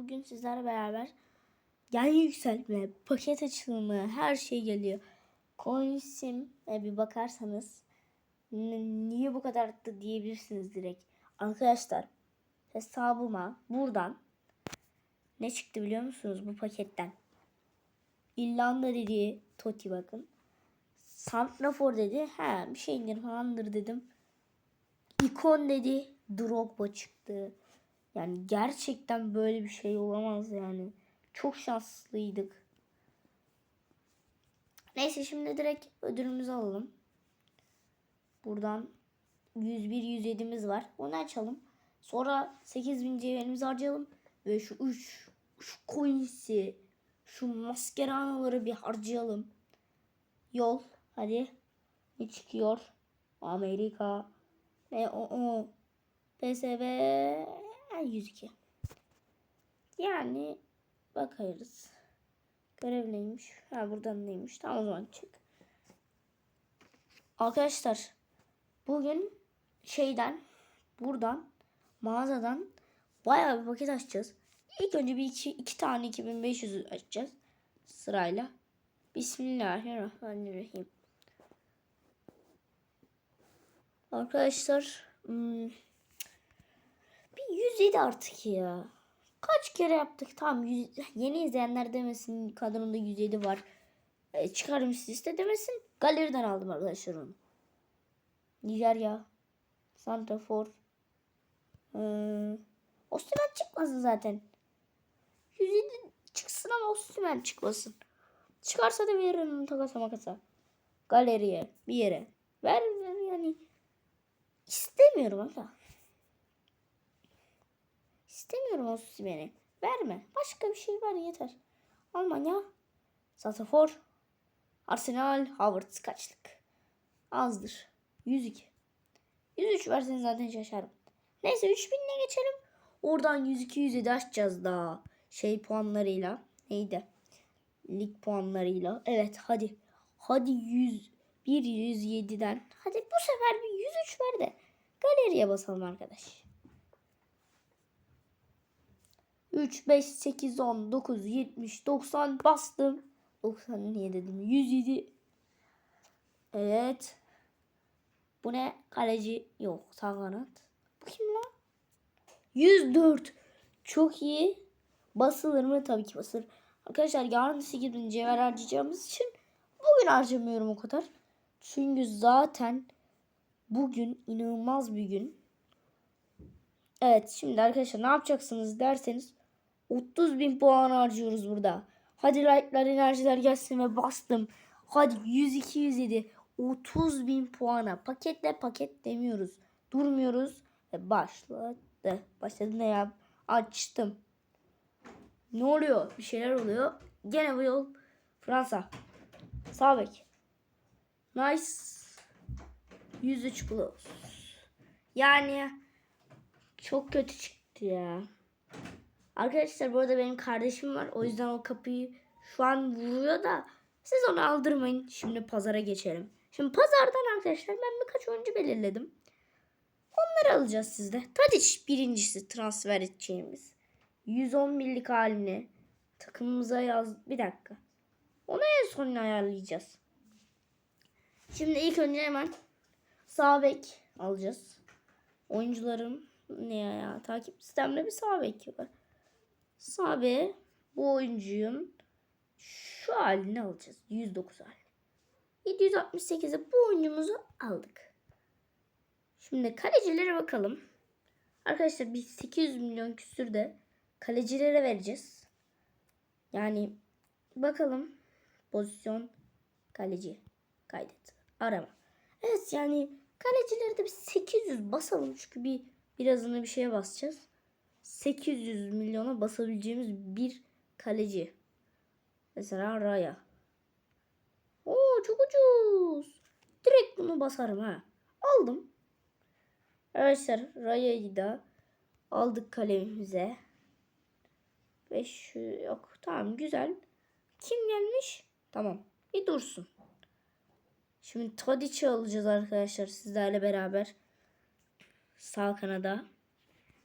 Bugün sizlerle beraber gen yükseltme, paket açılımı, her şey geliyor. Coinsim e, bir bakarsanız niye bu kadar arttı diyebilirsiniz direkt. Arkadaşlar hesabıma buradan ne çıktı biliyor musunuz bu paketten? İrlanda dedi Totti bakın. Santrafor dedi. He bir şeydir falandır dedim. İkon dedi. Drogba çıktı. Yani gerçekten böyle bir şey olamaz yani. Çok şanslıydık. Neyse şimdi direkt ödülümüzü alalım. Buradan 101 107'miz var. Onu açalım. Sonra 8000 cevherimizi harcayalım. Ve şu 3 şu coins'i şu maskeranaları bir harcayalım. Yol. Hadi. Ne çıkıyor? Amerika. Ve o o. PSV 102. Yani bakarız. Görev neymiş? Ha buradan neymiş? Tamam o zaman çık. Arkadaşlar bugün şeyden buradan mağazadan bayağı bir paket açacağız. İlk önce bir iki, iki tane 2500 açacağız sırayla. Bismillahirrahmanirrahim. Arkadaşlar hmm, 107 artık ya. Kaç kere yaptık? Tamam yüz- yeni izleyenler demesin kadronda 107 var. E, çıkarmış liste demesin. Galeriden aldım arkadaşlar onu. Nijerya. Santrafor. Ee, Osimhen çıkmasın zaten. 107 çıksın ama Osimhen çıkmasın. Çıkarsa da veririm onu takasa makasa. Galeriye bir yere. Ver yani. İstemiyorum aga. İstemiyorum Osimhen'i. Verme. Başka bir şey ver yeter. Almanya. Santrafor. Arsenal. Havertz kaçlık? Azdır. 102. 103 verseniz zaten şaşarım. Neyse 3000'le geçelim. Oradan 102 107 açacağız daha. Şey puanlarıyla. Neydi? Lig puanlarıyla. Evet hadi. Hadi 100 1 107'den. Hadi bu sefer bir 103 ver de galeriye basalım arkadaş. 3, 5, 8, 10, 9, 70, 90 bastım. 90 niye dedim? 107. Evet. Bu ne? Kaleci yok. Sağ kanat. Bu kim lan? 104. Çok iyi. Basılır mı? Tabii ki basılır. Arkadaşlar yarın 8 cevher harcayacağımız için bugün harcamıyorum o kadar. Çünkü zaten bugün inanılmaz bir gün. Evet şimdi arkadaşlar ne yapacaksınız derseniz 30 bin puan harcıyoruz burada. Hadi like'lar enerjiler gelsin ve bastım. Hadi 102 107 30 bin puana paketle paket demiyoruz. Durmuyoruz ve başladı. Başladı ne ya? Açtım. Ne oluyor? Bir şeyler oluyor. Gene bu yol Fransa. Sağ bek. Nice. 103 plus. Yani çok kötü çıktı ya. Arkadaşlar bu arada benim kardeşim var. O yüzden o kapıyı şu an vuruyor da siz onu aldırmayın. Şimdi pazara geçelim. Şimdi pazardan arkadaşlar ben birkaç oyuncu belirledim. Onları alacağız sizde. Tadiç birincisi transfer edeceğimiz. 110 millik halini takımımıza yaz. Bir dakika. Onu en son ayarlayacağız. Şimdi ilk önce hemen sağ bek alacağız. Oyuncularım ne ya takip sistemde bir sağ bek var. Sağ bek bu oyuncuyun şu halini alacağız. 109 hali. 768'e bu oyuncumuzu aldık. Şimdi kalecilere bakalım. Arkadaşlar biz 800 milyon küsür de kalecilere vereceğiz. Yani bakalım pozisyon kaleci kaydet arama. Evet yani kalecileri de bir 800 basalım çünkü bir birazını bir şeye basacağız. 800 milyona basabileceğimiz bir kaleci. Mesela Raya. Oo çok ucuz. Direkt bunu basarım ha. Aldım. Arkadaşlar Raya'yı da aldık kalemimize. 5 yok. Tamam güzel. Kim gelmiş? Tamam. Bir dursun. Şimdi Tadic'i alacağız arkadaşlar sizlerle beraber. Sağ kanada.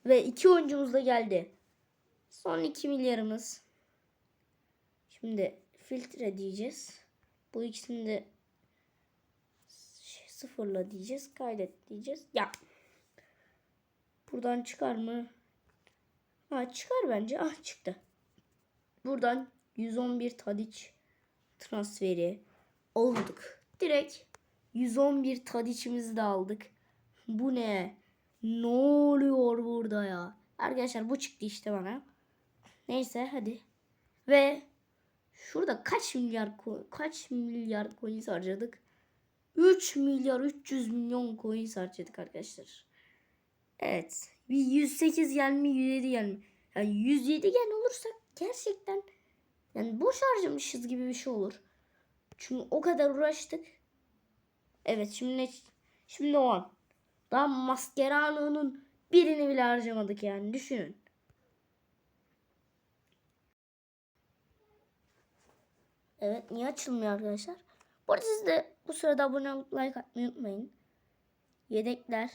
Ve iki oyuncumuz da geldi. Son 2 milyarımız. Şimdi filtre diyeceğiz. Bu ikisini de şey, sıfırla diyeceğiz. Kaydet diyeceğiz. Ya. Buradan çıkar mı? Ha çıkar bence. Ah çıktı. Buradan 111 Tadic transferi olduk. Direkt 111 Tadic'imizi de aldık. Bu ne? Ne oluyor burada ya? Arkadaşlar bu çıktı işte bana. Neyse hadi. Ve şurada kaç milyar kaç milyar coin harcadık? 3 milyar 300 milyon coin harcadık arkadaşlar. Evet. Bir 108 gel mi 107 gel mi? Yani 107 gel olursak gerçekten yani boş harcamışız gibi bir şey olur. Çünkü o kadar uğraştık. Evet şimdi ne? Şimdi o an. Daha Mascherano'nun birini bile harcamadık yani düşünün. Evet niye açılmıyor arkadaşlar? Bu arada siz de bu sırada abone olup like atmayı unutmayın. Yedekler.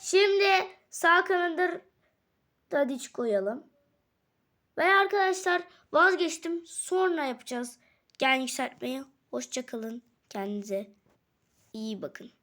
Şimdi sağ kanada Tadic koyalım. Ve arkadaşlar vazgeçtim. Sonra yapacağız. Gen yükseltmeyi. Hoşçakalın. Kendinize iyi bakın.